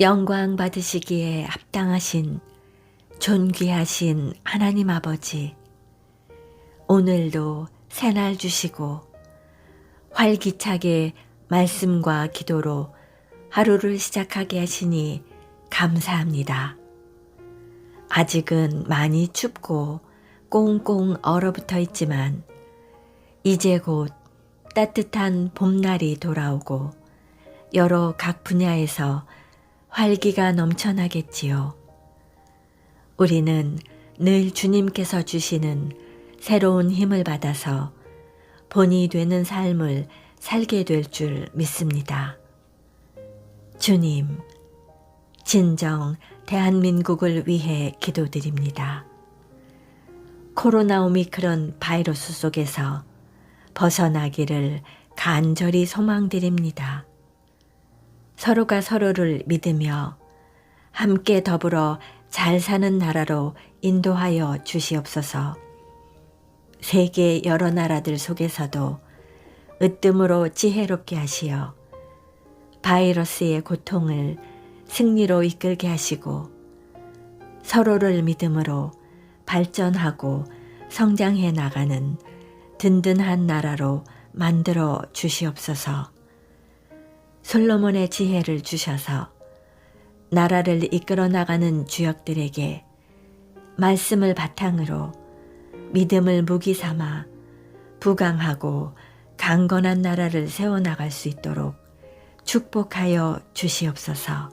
영광 받으시기에 합당하신 존귀하신 하나님 아버지, 오늘도 새날 주시고 활기차게 말씀과 기도로 하루를 시작하게 하시니 감사합니다. 아직은 많이 춥고 꽁꽁 얼어붙어 있지만 이제 곧 따뜻한 봄날이 돌아오고 여러 각 분야에서 활기가 넘쳐나겠지요. 우리는 늘 주님께서 주시는 새로운 힘을 받아서 본이 되는 삶을 살게 될 줄 믿습니다. 주님, 진정 대한민국을 위해 기도드립니다. 코로나 오미크론 바이러스 속에서 벗어나기를 간절히 소망드립니다. 서로가 서로를 믿으며 함께 더불어 잘 사는 나라로 인도하여 주시옵소서. 세계 여러 나라들 속에서도 으뜸으로 지혜롭게 하시어 바이러스의 고통을 승리로 이끌게 하시고 서로를 믿음으로 발전하고 성장해 나가는 든든한 나라로 만들어 주시옵소서. 솔로몬의 지혜를 주셔서 나라를 이끌어 나가는 주역들에게 말씀을 바탕으로 믿음을 무기 삼아 부강하고 강건한 나라를 세워나갈 수 있도록 축복하여 주시옵소서.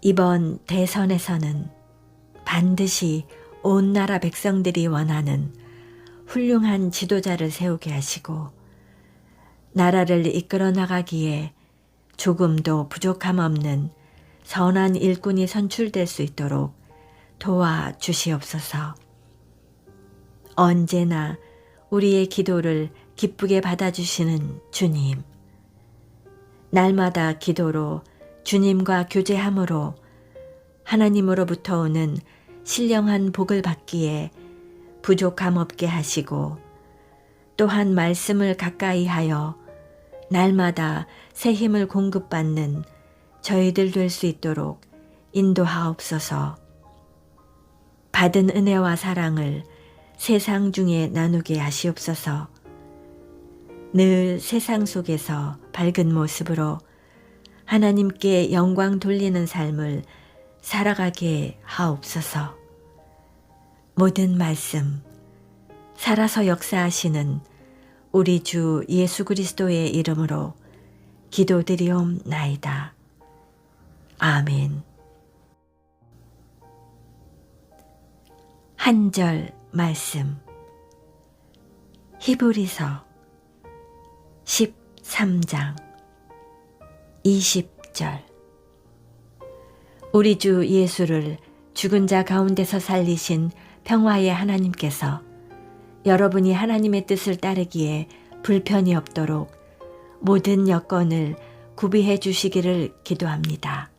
이번 대선에서는 반드시 온 나라 백성들이 원하는 훌륭한 지도자를 세우게 하시고 나라를 이끌어 나가기에 조금도 부족함 없는 선한 일꾼이 선출될 수 있도록 도와 주시옵소서. 언제나 우리의 기도를 기쁘게 받아주시는 주님. 날마다 기도로 주님과 교제함으로 하나님으로부터 오는 신령한 복을 받기에 부족함 없게 하시고 또한 말씀을 가까이 하여 날마다 새 힘을 공급받는 저희들 될 수 있도록 인도하옵소서. 받은 은혜와 사랑을 세상 중에 나누게 하시옵소서. 늘 세상 속에서 밝은 모습으로 하나님께 영광 돌리는 삶을 살아가게 하옵소서. 모든 말씀, 살아서 역사하시는 우리 주 예수 그리스도의 이름으로 기도드리옵나이다. 아멘. 한절 말씀. 히브리서 13장 20절. 우리 주 예수를 죽은 자 가운데서 살리신 평화의 하나님께서 여러분이 하나님의 뜻을 따르기에 불편이 없도록 모든 여건을 구비해 주시기를 기도합니다.